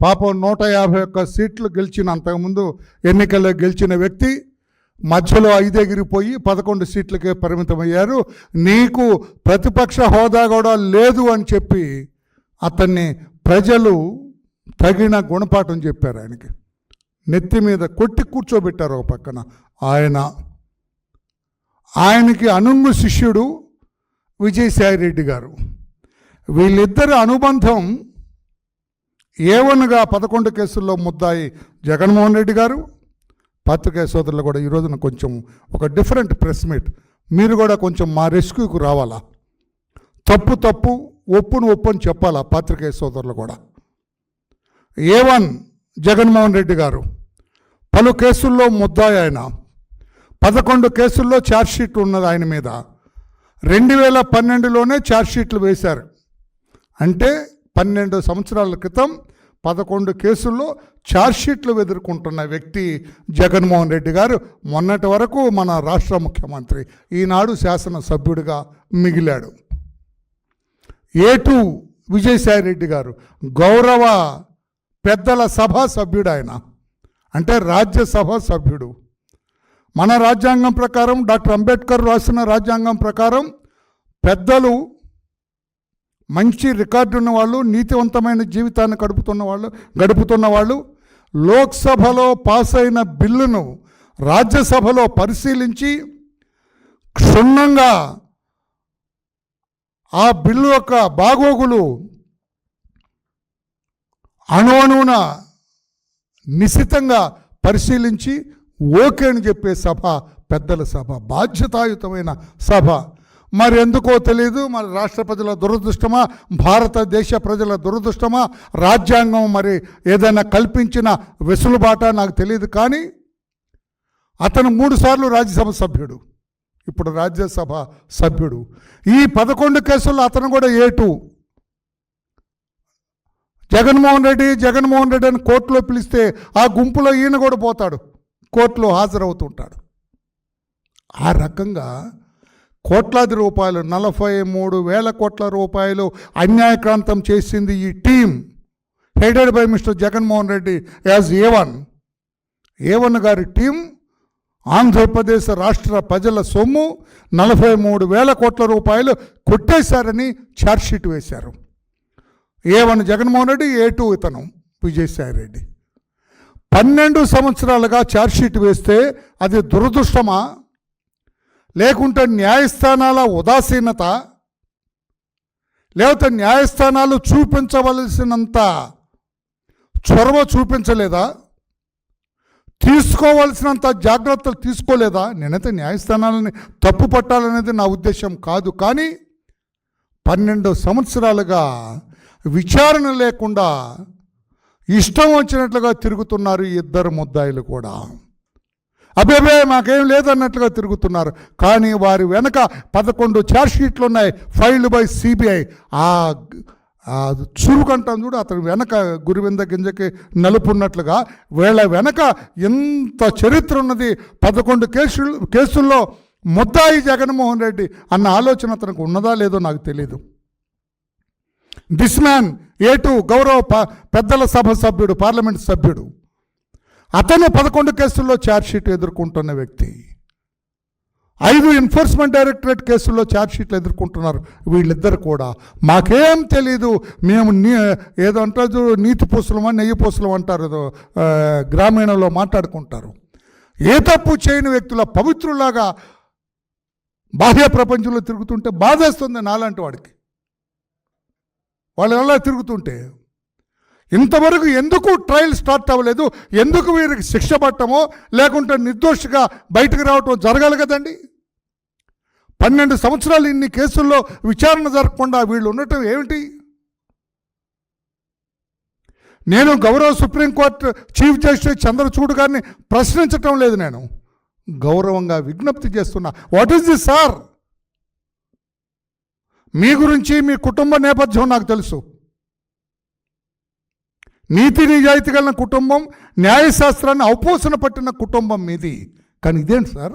పాపం నూట యాభై ఒక్క సీట్లు గెలిచిన అంతకుముందు ఎన్నికల్లో గెలిచిన వ్యక్తి మధ్యలో ఐదెగిరిపోయి పదకొండు సీట్లకే పరిమితమయ్యారు. నీకు ప్రతిపక్ష హోదా కూడా లేదు అని చెప్పి అతన్ని ప్రజలు తగిన గుణపాఠం చెప్పారు ఆయనకి. నెత్తి మీద కొట్టి కూర్చోబెట్టారు ఒక పక్కన. ఆయన ఆయనకి అనుంగు శిష్యుడు విజయసాయి రెడ్డి గారు. వీళ్ళిద్దరి అనుబంధం ఏవన్గా పదకొండు కేసుల్లో ముద్దాయి జగన్మోహన్ రెడ్డి గారు పత్రికా సోదరులు కూడా ఈ రోజున కొంచెం ఒక డిఫరెంట్ ప్రెస్ మీట్. మీరు కూడా కొంచెం మా రెస్క్యూకు రావాలా? తప్పు తప్పు ఒప్పును ఒప్పు అని చెప్పాలా పాత్రికేయ సోదరులు కూడా? ఏ వన్ జగన్మోహన్ రెడ్డి గారు పలు కేసుల్లో ముద్దాయి ఆయన పదకొండు కేసుల్లో ఛార్జ్షీట్ ఉన్నది ఆయన మీద. రెండు వేల పన్నెండులోనే ఛార్జ్షీట్లు వేశారు. అంటే పన్నెండు సంవత్సరాల క్రితం పదకొండు కేసుల్లో ఛార్జ్షీట్లు ఎదుర్కొంటున్న వ్యక్తి జగన్మోహన్ రెడ్డి గారు మొన్నటి వరకు మన రాష్ట్ర ముఖ్యమంత్రి. ఈనాడు శాసనసభ్యుడిగా మిగిలాడు. ఏటు విజయసాయి రెడ్డి గారు గౌరవ పెద్దల సభ సభ్యుడు ఆయన. అంటే రాజ్యసభ సభ్యుడు. మన రాజ్యాంగం ప్రకారం డాక్టర్ అంబేద్కర్ రాసిన రాజ్యాంగం ప్రకారం పెద్దలు మంచి రికార్డు ఉన్న వాళ్ళు నీతివంతమైన జీవితాన్ని గడుపుతున్న వాళ్ళు గడుపుతున్న వాళ్ళు లోక్సభలో పాస్ అయిన బిల్లును రాజ్యసభలో పరిశీలించి క్షుణ్ణంగా ఆ బిల్లు యొక్క బాగోగులు అణువణువున నిశితంగా పరిశీలించి ఓకే అని చెప్పే సభ పెద్దల సభ బాధ్యతాయుతమైన సభ. మరి ఎందుకో తెలియదు మరి రాష్ట్ర ప్రజల దురదృష్టమా? భారతదేశ ప్రజల దురదృష్టమా? రాజ్యాంగం మరి ఏదైనా కల్పించిన వెసులుబాట నాకు తెలియదు కానీ అతను మూడుసార్లు రాజ్యసభ సభ్యుడు. ఇప్పుడు రాజ్యసభ సభ్యుడు. ఈ పదకొండు కేసుల్లో అతను కూడా ఏటు జగన్మోహన్ రెడ్డి జగన్మోహన్ రెడ్డి అని కోర్టులో పిలిస్తే ఆ గుంపులో ఈయన కూడా పోతాడు. కోర్టులో హాజరవుతుంటాడు. ఆ రకంగా కోట్లాది రూపాయలు నలభై మూడు వేల కోట్ల రూపాయలు అన్యాయక్రాంతం చేసింది ఈ team. Headed by mister Jaganmohan Reddy as A one A one గారి టీం ఆంధ్రప్రదేశ్ రాష్ట్ర ప్రజల సొమ్ము నలభై మూడు వేల కోట్ల రూపాయలు కొట్టేశారని ఛార్జ్షీట్ వేశారు. A one Jaganmohan Reddy A two ఇతను విజయసాయి రెడ్డి పన్నెండు సంవత్సరాలుగా ఛార్జ్షీట్ వేస్తే అది దురదృష్టమా? లేకుంటే న్యాయస్థానాల ఉదాసీనత లేకపోతే న్యాయస్థానాలు చూపించవలసినంత చొరవ చూపించలేదా? తీసుకోవలసినంత జాగ్రత్తలు తీసుకోలేదా? నేనైతే న్యాయస్థానాలని తప్పు పట్టాలనేది నా ఉద్దేశం కాదు. కానీ పన్నెండు సంవత్సరాలుగా విచారణ లేకుండా ఇష్టం వచ్చినట్లుగా తిరుగుతున్నారు ఇద్దరు ముద్దాయిలు కూడా. అబ్బేబే మాకేం లేదన్నట్లుగా తిరుగుతున్నారు. కానీ వారి వెనక పదకొండు ఛార్జ్షీట్లు ఉన్నాయి ఫైల్డ్ బై సిబిఐ. ఆ ఆ చురుకంటాం చూడు అతని వెనక గురివింద గింజకి నలుపున్నట్లుగా. వీళ్ళ వెనక ఎంత చరిత్ర ఉన్నది. పదకొండు కేసులు కేసుల్లో ముద్దాయి జగన్మోహన్ రెడ్డి అన్న ఆలోచన అతనికి ఉన్నదా లేదో నాకు తెలియదు దిస్ మ్యాన్ ఏటు గౌరవ ప- పెద్దల సభ సభ్యుడు పార్లమెంట్ సభ్యుడు. అతను పదకొండు కేసుల్లో ఛార్జ్షీట్ ఎదుర్కొంటున్న వ్యక్తి. ఐదు ఎన్ఫోర్స్మెంట్ డైరెక్టరేట్ కేసుల్లో ఛార్జ్షీట్లు ఎదుర్కొంటున్నారు వీళ్ళిద్దరు కూడా. మాకేం తెలీదు మేము నీ ఏదో అంటారు నీతి పూసలమా నెయ్యి పూసలం అంటారు ఏదో గ్రామీణంలో మాట్లాడుకుంటారు. ఏ తప్పు చేయని వ్యక్తుల పవిత్రులాగా బాహ్య ప్రపంచంలో తిరుగుతుంటే బాధేస్తుంది నాలాంటి వాడికి. వాళ్ళు ఎలా తిరుగుతుంటే ఇంతవరకు ఎందుకు ట్రయల్ స్టార్ట్ అవ్వలేదు? ఎందుకు వీరికి శిక్ష పట్టమో లేకుంటే నిర్దోషిగా బయటకు రావటం జరగాలి కదండి? పన్నెండు సంవత్సరాలు ఇన్ని కేసుల్లో విచారణ జరగకుండా వీళ్ళు ఉండటం ఏమిటి? నేను గౌరవ సుప్రీంకోర్టు చీఫ్ జస్టిస్ చంద్రచూడ్ గారిని ప్రశ్నించటం లేదు నేను. గౌరవంగా విజ్ఞప్తి చేస్తున్నా. వాట్ ఈస్ ది సార్ మీ గురించి మీ కుటుంబ నేపథ్యం నాకు తెలుసు. నీతి నిజాయితీ కలిగిన కుటుంబం న్యాయశాస్త్రాన్ని ఔపోసన పట్టిన కుటుంబం మీది. కానీ ఇదేంటి సార్?